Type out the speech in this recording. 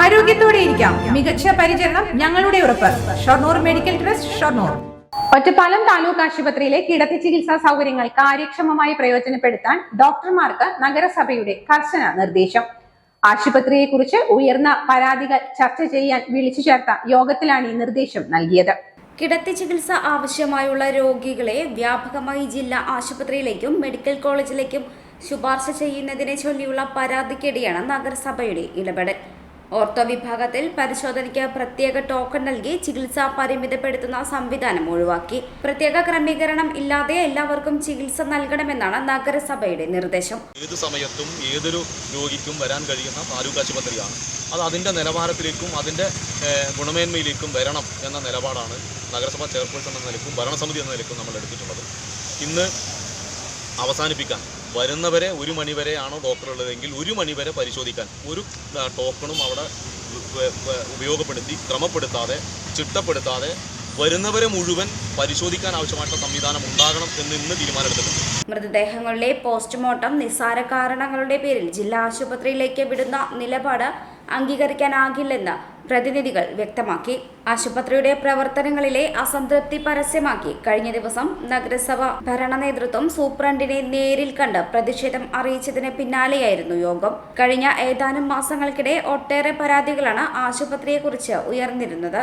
ആരോഗ്യത്തോടെ ഇരിക്കാം. മികച്ച പരിചരണം ഞങ്ങളുടെ ഉറപ്പ്. Shoranur medical trust Shoranur. Ottapalam taluk ആശുപത്രിയിലെ കിടത്തി ചികിത്സാ സൗകര്യങ്ങൾ കാര്യക്ഷമമായി പ്രയോജനപ്പെടുത്താൻ ഡോക്ടർമാർക്ക് നഗരസഭയുടെ കർശന നിർദ്ദേശം. ആശുപത്രിയെക്കുറിച്ച് ഉയർന്ന പരാതികൾ ചർച്ച ചെയ്യാൻ വിളിച്ചു ചേർത്ത യോഗത്തിലാണ് ഈ നിർദ്ദേശം നൽകിയത്. കിടത്തി ചികിത്സ ആവശ്യമായുള്ള രോഗികളെ വ്യാപകമായി ജില്ലാ ആശുപത്രിയിലേക്കും മെഡിക്കൽ കോളേജിലേക്കും ശുപാർശ ചെയ്യുന്നതിനെ ചൊല്ലിയുള്ള പരാതിക്കിടെയാണ് നഗരസഭയുടെ ഇടപെടൽ. ഓർത്തോ വിഭാഗത്തിൽ പരിശോധനയ്ക്ക് പ്രത്യേക ടോക്കൺ നൽകി ചികിത്സ പരിമിതപ്പെടുത്തുന്ന സംവിധാനം ഒഴിവാക്കി. പ്രത്യേക ക്രമീകരണം ഇല്ലാതെ എല്ലാവർക്കും ചികിത്സ നൽകണമെന്നാണ് നഗരസഭയുടെ നിർദ്ദേശം. ഏത് സമയത്തും ഏതൊരു രോഗിക്കും വരാൻ കഴിയുന്ന താലൂക്ക് ആശുപത്രിയാണ് അത് അതിന്റെ നിലവാരത്തിലേക്കും അതിന്റെ ഗുണമേന്മയിലേക്കും വരണം എന്ന നിലപാടാണ് നഗരസഭാ ചെയർപേഴ്സൺ എന്ന നിലക്കും ഭരണസമിതി എന്ന നിലക്കും നമ്മൾ എടുത്തിട്ടുള്ളത്. ഇന്ന് അവസാനിപ്പിക്കാൻ വരുന്നവരെ ഒരു മണിവരെയാണോ ഡോക്ടർ ഉള്ളതെങ്കിൽ ഒരു മണിവരെ പരിശോധിക്കാൻ ഒരു ടോക്കണും അവിടെ ഉപയോഗപ്പെടുത്തി ക്രമപ്പെടുത്താതെ ചിട്ടപ്പെടുത്താതെ വരുന്നവരെ മുഴുവൻ പരിശോധിക്കാൻ ആവശ്യമായിട്ടുള്ള സംവിധാനം ഉണ്ടാകണം എന്ന് ഇന്ന് തീരുമാനമെടുത്തിട്ടുണ്ട്. മൃതദേഹങ്ങളിലെ പോസ്റ്റ്മോർട്ടം നിസ്സാര കാരണങ്ങളുടെ പേരിൽ ജില്ലാ ആശുപത്രിയിലേക്ക് വിടുന്ന നിലപാട് അംഗീകരിക്കാനാകില്ലെന്ന് പ്രതിനിധികൾ വ്യക്തമാക്കി. ആശുപത്രിയുടെ പ്രവർത്തനങ്ങളിലെ അസംതൃപ്തി പരസ്യമാക്കി. കഴിഞ്ഞ ദിവസം നഗരസഭ ഭരണ നേതൃത്വം സൂപ്രണ്ടിനെ നേരിൽ കണ്ട് പ്രതിഷേധം അറിയിച്ചതിന് പിന്നാലെയായിരുന്നു യോഗം. കഴിഞ്ഞ ഏതാനും മാസങ്ങൾക്കിടെ ഒട്ടേറെ പരാതികളാണ് ആശുപത്രിയെക്കുറിച്ച് ഉയർന്നിരുന്നത്.